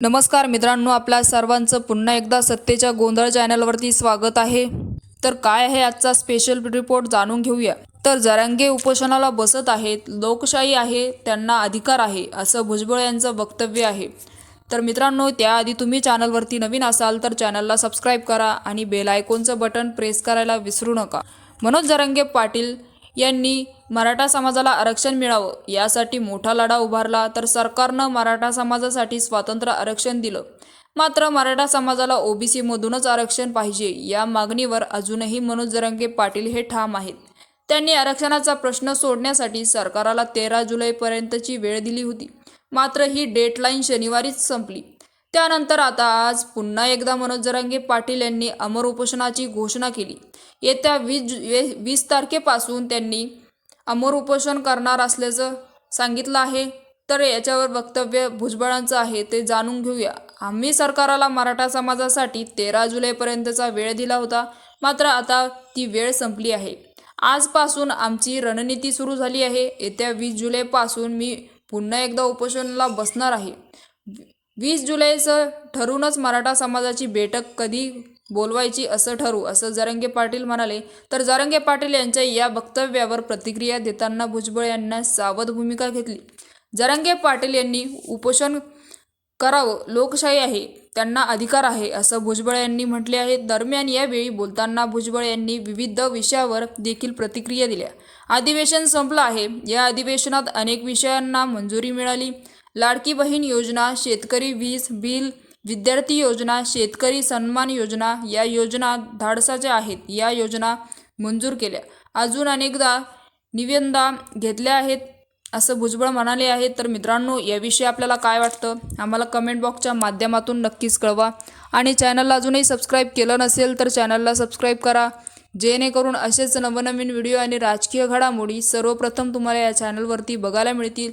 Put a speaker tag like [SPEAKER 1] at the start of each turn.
[SPEAKER 1] नमस्कार मित्रांनो आपल्या सर्वांचं पुन्हा एकदा सत्तेच्या गोंधळ चॅनलवरती स्वागत आहे. तर काय आहे आजचा स्पेशल रिपोर्ट जाणून घेऊया. तर जरांगे उपोषणाला बसत आहेत लोकशाही आहे त्यांना अधिकार आहे असं भुजबळ यांचं वक्तव्य आहे. तर मित्रांनो त्याआधी तुम्ही चॅनलवरती नवीन असाल तर चॅनलला सबस्क्राईब करा आणि बेल आयकॉनचं बटन प्रेस करायला विसरू नका. मनोज जरांगे पाटील यांनी मराठा समाजाला आरक्षण मिळावं यासाठी मोठा लढा उभारला तर सरकारनं मराठा समाजासाठी स्वातंत्र्य आरक्षण दिलं. मात्र मराठा समाजाला ओबीसीमधूनच आरक्षण पाहिजे या मागणीवर अजूनही मनोज जरांगे पाटील हे ठाम आहेत. त्यांनी आरक्षणाचा प्रश्न सोडण्यासाठी सरकाराला तेरा जुलैपर्यंतची वेळ दिली होती. मात्र ही डेडलाईन शनिवारीच संपली. त्यानंतर आता आज पुन्हा एकदा मनोज जरांगे पाटील यांनी अमर उपोषणाची घोषणा केली. येत्या वीस जु- वीस तारखेपासून त्यांनी अमर उपोषण करणार असल्याचं सांगितलं आहे. तर याच्यावर वक्तव्य भुजबळांचं आहे ते जाणून घेऊया. आम्ही सरकाराला मराठा समाजासाठी तेरा जुलैपर्यंतचा वेळ दिला होता. मात्र आता ती वेळ संपली आहे. आजपासून आमची रणनीती सुरू झाली आहे. येत्या वीस जुलैपासून मी पुन्हा एकदा उपोषणाला बसणार आहे. वीस जुलैचं ठरूनच मराठा समाजाची बैठक कधी बोलवायची असं ठरू असं जरंगे पाटील म्हणाले. तर जरंगे पाटील यांच्या या वक्तव्यावर प्रतिक्रिया देताना भुजबळ यांना सावध भूमिका घेतली. जरंगे पाटील यांनी उपोषण करावं लोकशाही आहे त्यांना अधिकार आहे असं भुजबळ यांनी म्हटले आहे. दरम्यान यावेळी बोलताना भुजबळ यांनी विविध विषयावर देखील प्रतिक्रिया दिल्या. अधिवेशन संपलं आहे. या अधिवेशनात अनेक विषयांना मंजुरी मिळाली. लाडकी बहीण योजना शेतकरी वीज बिल विद्यार्थी योजना शेतकरी सन्मान योजना या योजना धाडसाच्या आहेत या योजना मंजूर केल्या. अजून अनेकदा निवेदना घेतल्या आहेत असं भुजबळ म्हणाले आहेत तर मित्रांनो याविषयी आपल्याला काय वाटतं? आम्हाला कमेंट बॉक्सच्या माध्यमातून नक्कीच कळवा. आणि चॅनलला अजूनही सबस्क्राईब केलं नसेल तर चॅनलला सबस्क्राईब करा. जेणेकरून असेच नवनवीन व्हिडिओ आणि राजकीय घडामोडी सर्वप्रथम तुम्हाला या चॅनलवरती बघायला मिळतील.